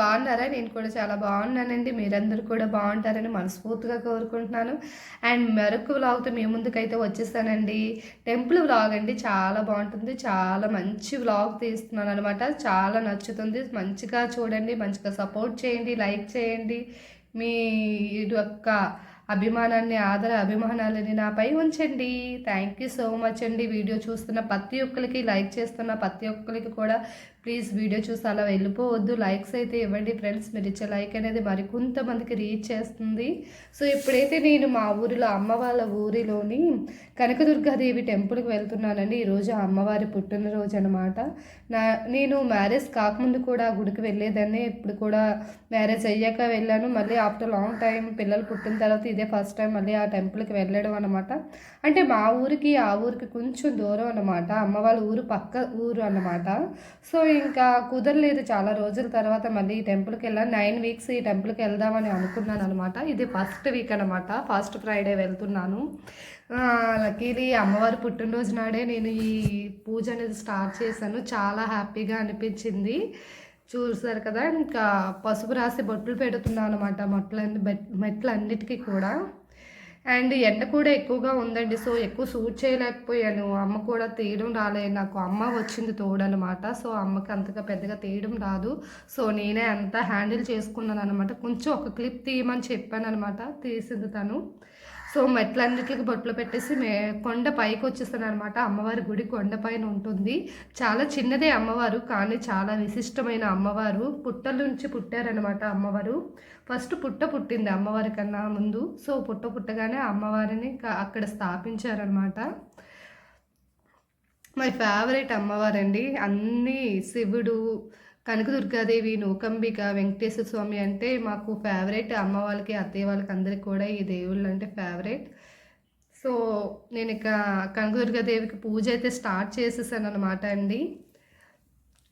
బాగున్నారా? నేను కూడా చాలా బాగున్నానండి. మీరందరూ కూడా బాగుంటారని మనస్ఫూర్తిగా కోరుకుంటున్నాను. అండ్ మరొక వ్లాగ్తో మీ ముందుకైతే వచ్చేస్తానండి. టెంపుల్ వ్లాగ్ అండి. చాలా బాగుంటుంది. చాలా మంచి వ్లాగ్ తీస్తున్నాను అనమాట చాలా నచ్చుతుంది. మంచిగా చూడండి. మంచిగా సపోర్ట్ చేయండి. లైక్ చేయండి. మీ యొక్క అభిమానాన్ని ఆదర అభిమానాలని నాపై ఉంచండి. థ్యాంక్ యూ సో మచ్ అండి. వీడియో చూస్తున్న ప్రతి ఒక్కరికి లైక్ చేస్తున్న ప్రతి ఒక్కరికి కూడా ప్లీజ్ వీడియో చూసి అలా వెళ్ళిపోవద్దు. లైక్స్ అయితే ఇవ్వండి ఫ్రెండ్స్. మీరు ఇచ్చే లైక్ అనేది మరి కొంతమందికి రీచ్ చేస్తుంది. సో ఇప్పుడైతే నేను మా ఊరిలో అమ్మ వాళ్ళ ఊరిలోని కనకదుర్గాదేవి టెంపుల్కి వెళ్తున్నానండి. ఈరోజు అమ్మవారి పుట్టినరోజు అనమాట నా నేను మ్యారేజ్ కాకముందు కూడా గుడికి వెళ్ళేదాన్ని. ఇప్పుడు కూడా మ్యారేజ్ అయ్యాక వెళ్ళాను. మళ్ళీ ఆఫ్టర్ లాంగ్ టైం పిల్లలు పుట్టిన తర్వాత ఇదే ఫస్ట్ టైం మళ్ళీ ఆ టెంపుల్కి వెళ్ళడం అనమాట అంటే మా ఊరికి ఆ ఊరికి కొంచెం దూరం అనమాట అమ్మ వాళ్ళ ఊరు పక్క ఊరు అనమాట సో ఇంకా కుదరలేదు చాలా రోజుల తర్వాత మళ్ళీ ఈ టెంపుల్కి వెళ్ళాను నైన్ వీక్స్ ఈ టెంపుల్కి వెళ్దామని అనుకున్నాను అనమాట ఇది ఫస్ట్ వీక్ అనమాట ఫస్ట్ ఫ్రైడే వెళ్తున్నాను. లక్కీలీ అమ్మవారి పుట్టినరోజు నాడే నేను ఈ పూజ అనేది స్టార్ట్ చేశాను. చాలా హ్యాపీగా అనిపించింది. చూసారు కదా ఇంకా పసుపు రాసి బొట్లు పెడుతున్నాను అనమాట మొట్లన్ని మెట్లన్నిటికీ కూడా. అండ్ ఎండ కూడా ఎక్కువగా ఉందండి. సో ఎక్కువ సూట్ చేయలేకపోయాను. అమ్మ కూడా తీయడం రాలేదు. నాకు అమ్మ వచ్చింది తోడనమాట. సో అమ్మకి అంతగా పెద్దగా తీయడం రాదు. సో నేనే అంతా హ్యాండిల్ చేసుకున్నాను అనమాట కొంచెం ఒక క్లిప్ తీయమని చెప్పాను అనమాట తీసింది తను. సో మెట్లన్నిటికి బొట్లు పెట్టేసి మే కొండ పైకి వచ్చేస్తాను అనమాట అమ్మవారి గుడి కొండ పైన ఉంటుంది. చాలా చిన్నదే అమ్మవారు కానీ చాలా విశిష్టమైన అమ్మవారు. పుట్టల నుంచి పుట్టారనమాట అమ్మవారు. ఫస్ట్ పుట్ట పుట్టింది అమ్మవారి కన్నా ముందు. సో పుట్ట పుట్టగానే అమ్మవారిని అక్కడ స్థాపించారనమాట మై ఫేవరెట్ అమ్మవారండి. అన్నీ శివుడు కనకదుర్గాదేవి నూకంబిక వెంకటేశ్వర స్వామి అంటే మాకు ఫేవరెట్ అమ్మ వాళ్ళకి అత్తయ్య వాళ్ళకి అందరికి కూడా ఈ దేవుళ్ళు అంటే ఫేవరెట్ సో నేను ఇక కనకదుర్గాదేవికి పూజ అయితే స్టార్ట్ చేసేసాను అనమాట అండి.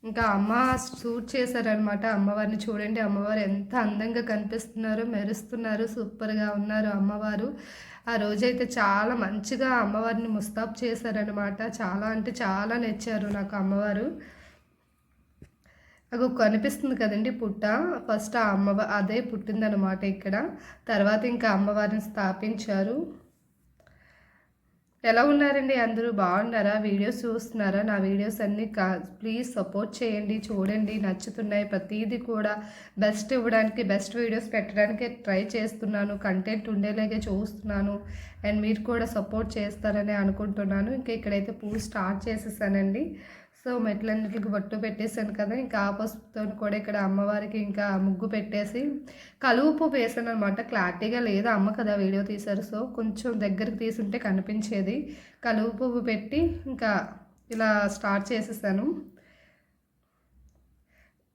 ఇంకా అమ్మ షూట్ చేశారనమాట అమ్మవారిని చూడండి అమ్మవారు ఎంత అందంగా కనిపిస్తున్నారు మెరుస్తున్నారు సూపర్గా ఉన్నారు అమ్మవారు. ఆ రోజైతే చాలా మంచిగా అమ్మవారిని ముస్తాబ్ చేశారనమాట చాలా అంటే చాలా నచ్చారు నాకు అమ్మవారు. నాకు కనిపిస్తుంది కదండి పుట్ట. ఫస్ట్ ఆ అమ్మవ అదే పుట్టిందనమాట ఇక్కడ. తర్వాత ఇంకా అమ్మవారిని స్థాపించారు. ఎలా ఉన్నారండి అందరూ? బాగున్నారా? వీడియోస్ చూస్తున్నారా? నా వీడియోస్ అన్నీ కా ప్లీజ్ సపోర్ట్ చేయండి చూడండి. నచ్చుతున్నాయి ప్రతిదీ కూడా. బెస్ట్ ఇవ్వడానికి బెస్ట్ వీడియోస్ పెట్టడానికి ట్రై చేస్తున్నాను. కంటెంట్ ఉండేలాగే చూస్తున్నాను. అండ్ మీరు కూడా సపోర్ట్ చేస్తారని అనుకుంటున్నాను. ఇంకా ఇక్కడైతే పూజ స్టార్ట్ చేసేసానండి. సో మెట్లన్నిటికి బొట్టు పెట్టేశాను కదా ఇంకా ఆపోజిట్తో కూడా ఇక్కడ అమ్మవారికి ఇంకా ముగ్గు పెట్టేసి కలుపు వేసాను అనమాట క్లారిటీగా లేదు అమ్మ కదా వీడియో తీశారు. సో కొంచెం దగ్గరికి తీసుంటే కనిపించేది. కలుపు పువ్వు పెట్టి ఇంకా ఇలా స్టార్ట్ చేసేసాను.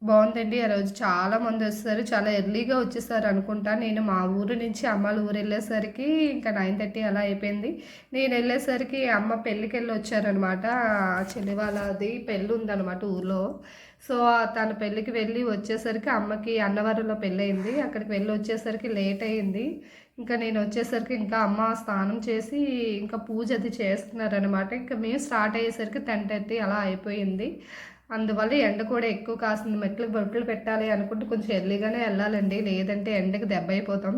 బాగుందండి. ఆ రోజు చాలా మంది వస్తారు. చాలా ఎర్లీగా వచ్చేసారు అనుకుంటా. నేను మా ఊరు నుంచి అమ్మల ఊరు వెళ్ళేసరికి ఇంకా నైన్ థర్టీ అలా అయిపోయింది. నేను వెళ్ళేసరికి అమ్మ పెళ్ళికి వెళ్ళి వచ్చారనమాట. చెల్లి వాళ్ళది పెళ్ళి ఉందన్నమాట ఊర్లో. సో తన పెళ్ళికి వెళ్ళి వచ్చేసరికి అమ్మకి అన్నవరంలో పెళ్ళయింది. అక్కడికి వెళ్ళి వచ్చేసరికి లేట్ అయింది. ఇంకా నేను వచ్చేసరికి ఇంకా అమ్మ స్నానం చేసి ఇంకా పూజ అది చేస్తున్నారనమాట. ఇంకా మేము స్టార్ట్ అయ్యేసరికి టెన్ థర్టీ అలా అయిపోయింది. అందువల్ల ఎండ కూడా ఎక్కువ కాస్తుంది. మెట్లు బొట్లు పెట్టాలి అనుకుంటే కొంచెం ఎర్లీగానే వెళ్ళాలండి. లేదంటే ఎండకి దెబ్బ అయిపోతాం.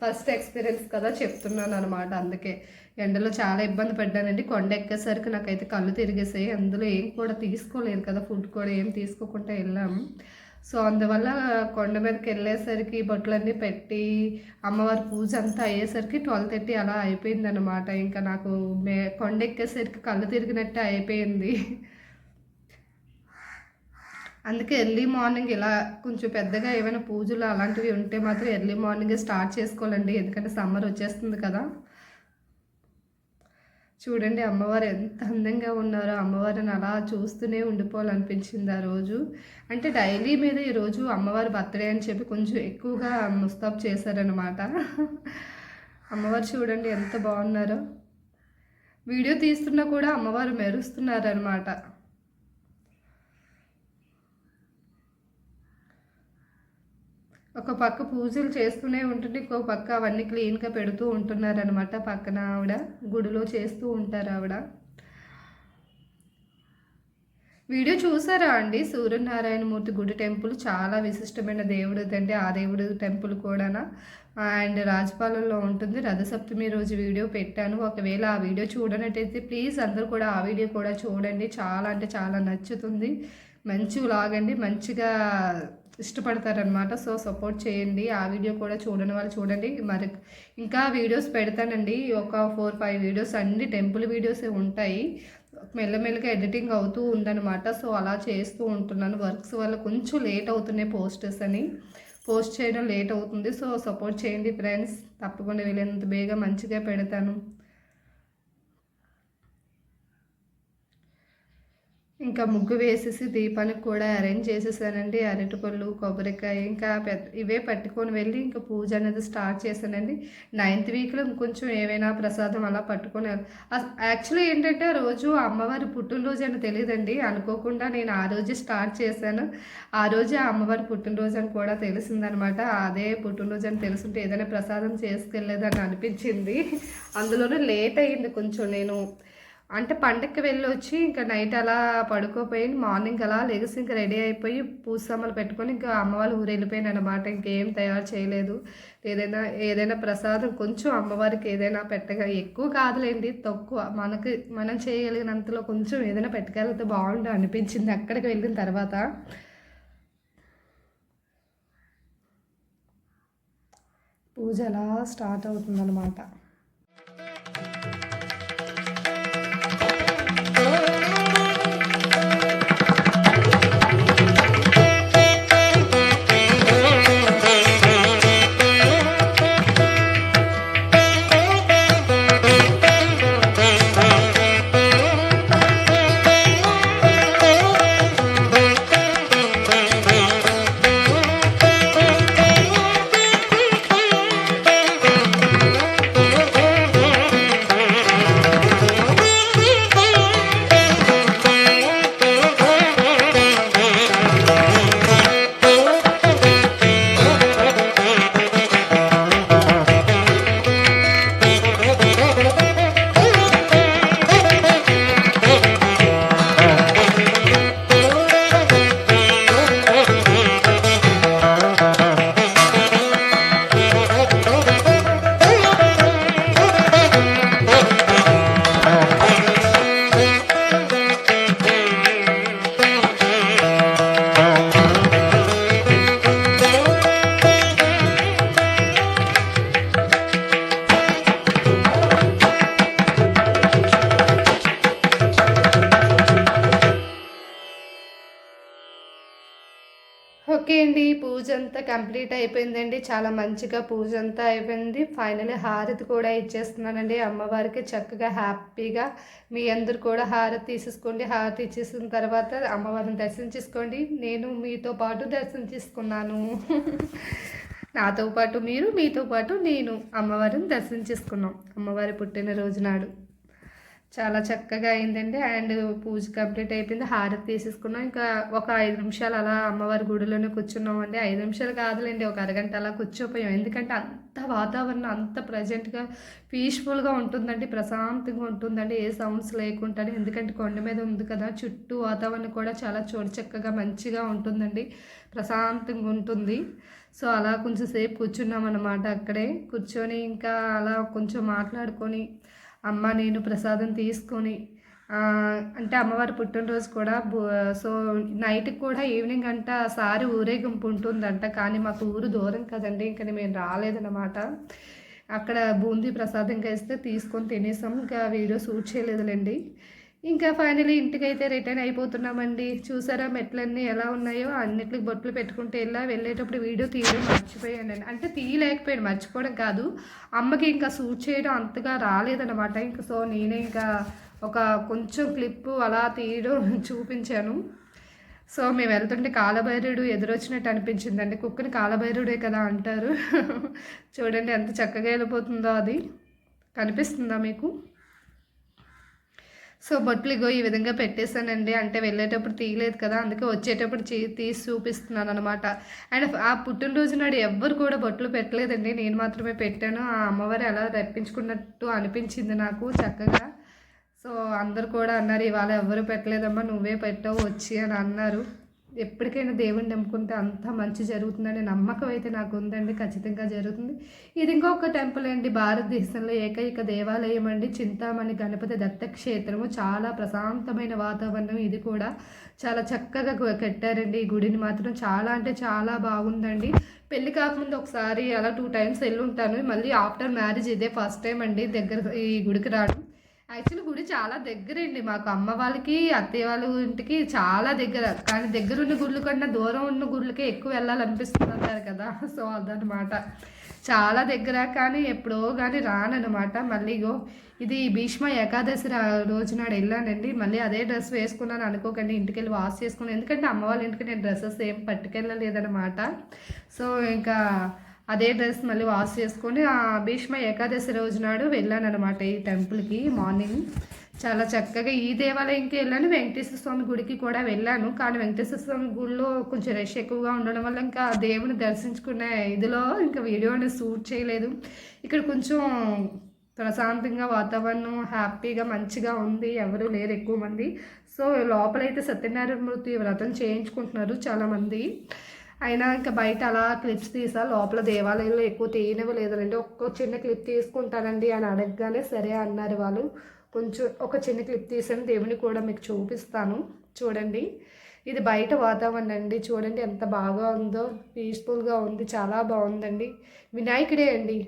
ఫస్ట్ ఎక్స్పీరియన్స్ కదా చెప్తున్నాను అనమాట అందుకే ఎండలో చాలా ఇబ్బంది పడ్డానండి. కొండ ఎక్కేసరికి నాకైతే కళ్ళు తిరిగేసాయి. అందులో ఏం కూడా తీసుకోలేదు కదా. ఫుడ్ కూడా ఏం తీసుకోకుండా వెళ్ళాం. సో అందువల్ల కొండ మీదకి వెళ్ళేసరికి బొట్లన్నీ పెట్టి అమ్మవారి పూజ అంతా అయ్యేసరికి ట్వెల్వ్ థర్టీ అలా అయిపోయింది అనమాట ఇంకా నాకు మే కొండ ఎక్కేసరికి కళ్ళు తిరిగినట్టే అయిపోయింది. అందుకే ఎర్లీ మార్నింగ్ ఇలా కొంచెం పెద్దగా ఏమైనా పూజలు అలాంటివి ఉంటే మాత్రం ఎర్లీ మార్నింగ్ స్టార్ట్ చేసుకోవాలండి. ఎందుకంటే సమ్మర్ వచ్చేస్తుంది కదా. చూడండి అమ్మవారు ఎంత అందంగా ఉన్నారో. అమ్మవారిని అలా చూస్తూనే ఉండిపోవాలనిపించింది ఆ రోజు. అంటే డైలీ మీద ఈరోజు అమ్మవారి బర్త్డే అని చెప్పి కొంచెం ఎక్కువగా ముస్తాబ్ చేశారనమాట అమ్మవారు చూడండి ఎంత బాగున్నారో. వీడియో తీస్తున్నా కూడా అమ్మవారు మెరుస్తున్నారనమాట ఒక పక్క పూజలు చేస్తూనే ఉంటుంది ఇంకో పక్క అవన్నీ క్లీన్గా పెడుతూ ఉంటున్నారనమాట పక్కన ఆవిడ. గుడిలో చేస్తూ ఉంటారు ఆవిడ. వీడియో చూసారా అండి? సూర్యనారాయణమూర్తి గుడి టెంపుల్ చాలా విశిష్టమైన దేవుడు అండి ఆ దేవుడు టెంపుల్ కూడానా? అండ్ రాజపాలెంలో ఉంటుంది. రథసప్తమి రోజు వీడియో పెట్టాను. ఒకవేళ ఆ వీడియో చూడనట్టయితే ప్లీజ్ అందరూ కూడా ఆ వీడియో కూడా చూడండి. చాలా అంటే చాలా నచ్చుతుంది. మంచి లాగండి మంచిగా ఇష్టపడతారనమాట సో సపోర్ట్ చేయండి. ఆ వీడియో కూడా చూడని వాళ్ళు చూడండి. మరి ఇంకా వీడియోస్ పెడతానండి. ఒక ఫోర్ ఫైవ్ వీడియోస్ అన్ని టెంపుల్ వీడియోసే ఉంటాయి. మెల్లమెల్లగా ఎడిటింగ్ అవుతూ ఉందన్నమాట. సో అలా చేస్తూ ఉంటున్నాను. వర్క్స్ వల్ల కొంచెం లేట్ అవుతున్నాయి పోస్టర్స్ అని. పోస్ట్ చేయడం లేట్ అవుతుంది. సో సపోర్ట్ చేయండి ఫ్రెండ్స్. తప్పకుండా వీలైనంత బేగా మంచిగా పెడతాను. ఇంకా ముగ్గు వేసేసి దీపానికి కూడా అరేంజ్ చేసేసానండి. అరటిపళ్ళు కొబ్బరికాయ ఇంకా పెద్ద ఇవే పట్టుకొని వెళ్ళి ఇంకా పూజ అనేది స్టార్ట్ చేశానండి. నైన్త్ వీక్లో ఇంకొంచెం ఏమైనా ప్రసాదం అలా పట్టుకొని యాక్చువల్లీ ఏంటంటే రోజు అమ్మవారి పుట్టినరోజు అని తెలియదండి అనుకోకుండా నేను ఆ రోజే స్టార్ట్ చేశాను. ఆ రోజే అమ్మవారి పుట్టినరోజు అని కూడా తెలిసిందనమాట. అదే పుట్టినరోజు అని తెలుసుంటే ఏదైనా ప్రసాదం చేసుకెళ్ళేదని అనిపించింది. అందులోనే లేట్ అయ్యింది కొంచెం నేను అంటే పండక్కి వెళ్ళి వచ్చి ఇంకా నైట్ అలా పడుకోపోయి మార్నింగ్ అలా లెగిసి ఇంకా రెడీ అయిపోయి పూసమ్మలు పెట్టుకొని ఇంకా అమ్మ వాళ్ళు ఊరు వెళ్ళిపోయాను అనమాట ఇంకేం తయారు చేయలేదు. ఏదైనా ఏదైనా ప్రసాదం కొంచెం అమ్మవారికి ఏదైనా పెట్టగా ఎక్కువ కాదులేండి తక్కువ. మనకి మనం చేయగలిగినంతలో కొంచెం ఏదైనా పెట్టగలిగితే బాగుండు అనిపించింది అక్కడికి వెళ్ళిన తర్వాత. పూజ అలా స్టార్ట్ అవుతుందన్నమాట. పూజ అంతా కంప్లీట్ అయిపోయిందండి. చాలా మంచిగా పూజ అంతా అయిపోయింది. ఫైనలీ హారతి కూడా ఇచ్చేస్తున్నానండి. అమ్మవారికి చక్కగా హ్యాపీగా మీ అందరు కూడా హారతి తీసేసుకోండి. హారతి ఇచ్చేసిన తర్వాత అమ్మవారిని దర్శించేసుకోండి. నేను మీతో పాటు దర్శించేసుకున్నాను. నాతో పాటు మీరు మీతో పాటు నేను అమ్మవారిని దర్శించేసుకున్నాం. అమ్మవారి పుట్టినరోజు నాడు. చాలా చక్కగా అయిందండి. అండ్ పూజ కంప్లీట్ అయిపోయింది. హారతి తీసేసుకున్నాం. ఇంకా ఒక ఐదు నిమిషాలు అలా అమ్మవారి గుడిలోనే కూర్చున్నాం అండి ఐదు నిమిషాలు కాదులేండి. ఒక అరగంట అలా కూర్చోపోయాం. ఎందుకంటే అంత వాతావరణం అంత ప్రజెంట్గా పీస్ఫుల్గా ఉంటుందండి. ప్రశాంతంగా ఉంటుందండి. ఏ సౌండ్స్ లేకుండా ఎందుకంటే కొండ మీద ఉంది కదా. చుట్టూ వాతావరణం కూడా చాలా చోటు చక్కగా మంచిగా ఉంటుందండి. ప్రశాంతంగా ఉంటుంది. సో అలా కొంచెం సేపు కూర్చున్నాం అన్నమాట అక్కడే. కూర్చొని ఇంకా అలా కొంచెం మాట్లాడుకొని అమ్మ నేను ప్రసాదం తీసుకొని అంటే అమ్మవారి పుట్టినరోజు కూడా సో నైట్కి కూడా ఈవినింగ్ అంట సారి ఊరేగింపు ఉంటుందంట. కానీ మాకు ఊరు దూరం కదండి ఇంకా మేము రాలేదన్నమాట. అక్కడ బూందీ ప్రసాదం కలిస్తే తీసుకొని తినేసాం. ఇంకా వీడియో షూట్ చేయలేదులేండి. ఇంకా ఫైనలీ ఇంటికైతే రిటర్న్ అయిపోతున్నామండి. చూసారా మెట్లన్నీ ఎలా ఉన్నాయో? అన్నిటికి బొట్లు పెట్టుకుంటే ఇలా వెళ్ళేటప్పుడు వీడియో తీయడం మర్చిపోయాను అంటే తీయలేకపోయాను మర్చిపోవడం కాదు. అమ్మకి ఇంకా సూట్ చేయడం అంతగా రాలేదన్నమాట. ఇంకా సో నేనే ఇంకా ఒక కొంచెం క్లిప్పు అలా తీయడం చూపించాను. సో మేము వెళ్తుంటే కాలభైరుడు ఎదురొచ్చినట్టు అనిపించిందండి. కుక్కని కాలభైరుడే కదా అంటారు. చూడండి ఎంత చక్కగా వెళ్ళిపోతుందో అది. కనిపిస్తుందా మీకు? సో బొట్లు ఇగో ఈ విధంగా పెట్టేశానండి. అంటే వెళ్ళేటప్పుడు తీయలేదు కదా అందుకే వచ్చేటప్పుడు తీసి చూపిస్తున్నాను అనమాట అండ్ ఆ పుట్టినరోజు నాడు ఎవ్వరు కూడా బొట్లు పెట్టలేదండి. నేను మాత్రమే పెట్టాను. ఆ అమ్మవారు ఎలా రప్పించుకున్నట్టు అనిపించింది నాకు చక్కగా. సో అందరు కూడా అన్నారు ఇవాళ ఎవరు పెట్టలేదమ్మా నువ్వే పెట్టావు వచ్చి అని అన్నారు. ఎప్పటికైనా దేవుని నమ్ముకుంటే అంత మంచి జరుగుతుందనే నమ్మకం అయితే నాకు ఉందండి ఖచ్చితంగా జరుగుతుంది. ఇది ఇంకొక టెంపుల్ అండి భారతదేశంలో ఏకైక దేవాలయం అండి చింతామణి గణపతి దత్తక్షేత్రము. చాలా ప్రశాంతమైన వాతావరణం ఇది కూడా చాలా చక్కగా కట్టారండి ఈ గుడిని మాత్రం. చాలా అంటే చాలా బాగుందండి. పెళ్ళి కాకముందు ఒకసారి అలా టూ టైమ్స్ వెళ్ళి ఉంటాను. మళ్ళీ ఆఫ్టర్ మ్యారేజ్ ఇదే ఫస్ట్ టైం అండి దగ్గర ఈ గుడికి రావడం. యాక్చువల్లీ గుడి చాలా దగ్గరండి. మాకు అమ్మ వాళ్ళకి అత్తయ్య వాళ్ళ ఇంటికి చాలా దగ్గర. కానీ దగ్గర ఉన్న గుళ్ళు కన్నా దూరం ఉన్న గుళ్ళకే ఎక్కువ వెళ్ళాలనిపిస్తుంది అంటారు కదా. సో అదనమాట చాలా దగ్గర కానీ ఎప్పుడో కానీ రానమాట మళ్ళీ ఇగో ఇది భీష్మ ఏకాదశి రోజు నాడు వెళ్ళానండి. మళ్ళీ అదే డ్రెస్ వేసుకున్నాను అనుకోకండి. ఇంటికి వెళ్ళి వాష్ చేసుకున్నాను. ఎందుకంటే అమ్మ వాళ్ళ ఇంటికి నేను డ్రెస్సెస్ ఏం పట్టుకెళ్ళలేదనమాట సో ఇంకా అదే డ్రెస్ మళ్ళీ వాష్ చేసుకొని ఆ భీష్మ ఏకాదశి రోజు నాడు వెళ్ళాను అనమాట ఈ టెంపుల్కి మార్నింగ్. చాలా చక్కగా ఈ దేవాలయంకి వెళ్ళాను వెంకటేశ్వర స్వామి గుడికి కూడా వెళ్ళాను. కానీ వెంకటేశ్వర స్వామి గుడిలో కొంచెం రష్ ఎక్కువగా ఉండడం వల్ల ఇంకా దేవుని దర్శించుకునే ఇదిలో ఇంకా వీడియో అనేది షూట్ చేయలేదు. ఇక్కడ కొంచెం ప్రశాంతంగా వాతావరణం హ్యాపీగా మంచిగా ఉంది. ఎవరు లేరు ఎక్కువ మంది. సో లోపలైతే సత్యనారాయణ మూర్తి వ్రతం చేయించుకుంటున్నారు చాలామంది. అయినా ఇంకా బయట అలా క్లిప్స్ తీసా లోపల దేవాలయంలో ఎక్కువ తీయనివ్వలేదండి ఒక్క చిన్న క్లిప్ తీసుకుంటానండి అని అడగగానే సరే అన్నారు వాళ్ళు. కొంచెం ఒక చిన్న క్లిప్ తీసాను దేవుని కూడా మీకు చూపిస్తాను. చూడండి. ఇది బయట వాతావరణం అండి. చూడండి ఎంత బాగా ఉందో. పీస్ఫుల్గా ఉంది. చాలా బాగుందండి. వినాయకుడే అండి.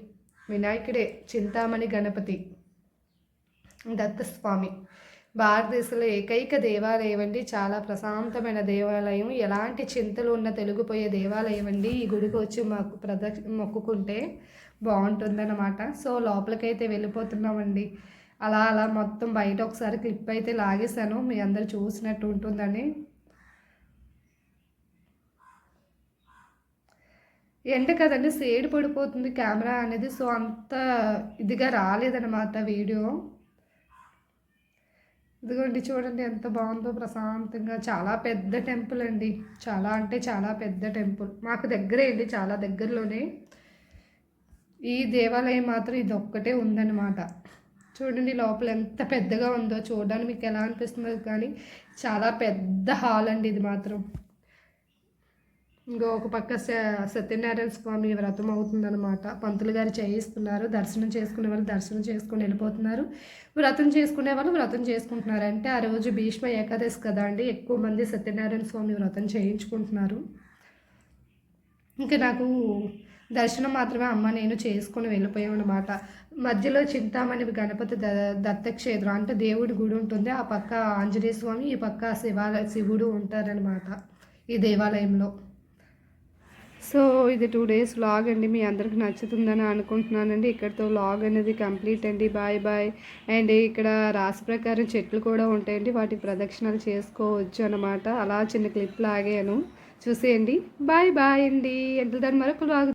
వినాయకుడే. చింతామణి గణపతి. దత్తస్వామి. భారతదేశంలో ఏకైక దేవాలయం అండి చాలా ప్రశాంతమైన దేవాలయం. ఎలాంటి చింతలు ఉన్న తెలుగుపోయే దేవాలయం అండి ఈ గుడికి వచ్చి మాకు ప్రదక్ష మొక్కుకుంటే బాగుంటుందన్నమాట. సో లోపలికైతే వెళ్ళిపోతున్నామండి. అలా అలా మొత్తం బయట ఒకసారి క్లిప్ అయితే లాగేశాను. మీ అందరు చూసినట్టు ఉంటుందని. ఎండ కదండి సేడ్ పడిపోతుంది కెమెరా అనేది. సో అంత ఇదిగా రాలేదన్నమాట వీడియో. ఇదిగోండి చూడండి ఎంత బాగుందో ప్రశాంతంగా. చాలా పెద్ద టెంపుల్ అండి. చాలా అంటే చాలా పెద్ద టెంపుల్. మాకు దగ్గరే అండి చాలా దగ్గరలోనే. ఈ దేవాలయం మాత్రం ఇది ఒక్కటే ఉందన్నమాట. చూడండి లోపల ఎంత పెద్దగా ఉందో. చూడడానికి మీకు ఎలా అనిపిస్తుందో కానీ చాలా పెద్ద హాల్ అండి ఇది మాత్రం. ఇంకో ఒక పక్క సత్యనారాయణ స్వామి వ్రతం అవుతుందన్నమాట. పంతులు గారు చేయిస్తున్నారు. దర్శనం చేసుకునే వాళ్ళు దర్శనం చేసుకుని వెళ్ళిపోతున్నారు. వ్రతం చేసుకునే వాళ్ళు వ్రతం చేసుకుంటున్నారు. అంటే ఆ రోజు భీష్మ ఏకాదశి కదా అండి. ఎక్కువ మంది సత్యనారాయణ స్వామి వ్రతం చేయించుకుంటున్నారు. ఇంకా నాకు దర్శనం మాత్రమే అమ్మ నేను చేసుకుని వెళ్ళిపోయాం అనమాట మధ్యలో చింతామణి గణపతి ద దత్తక్షేత్రం అంటే దేవుడి గుడి ఉంటుంది. ఆ పక్క ఆంజనేయ స్వామి ఈ పక్క శివాలయ శివుడు ఉంటారనమాట ఈ దేవాలయంలో. ఇది టూ డేస్ లాగ్ అండి మీ అందరికి నచ్చుతుందని అనుకుంటున్నానండి. ఇక్కడితో లాగ్ అనేది కంప్లీట్ అండి. Bye bye. అండ్ ఇక్కడ రాశి ప్రకారం చెట్లు కూడా ఉంటాయండి. వాటికి ప్రదక్షిణలు చేసుకోవచ్చు అనమాట అలా చిన్న క్లిప్ లాగాను. చూసేయండి. బాయ్ బాయ్ అండి. ఎంత దాని మరొక లాగ్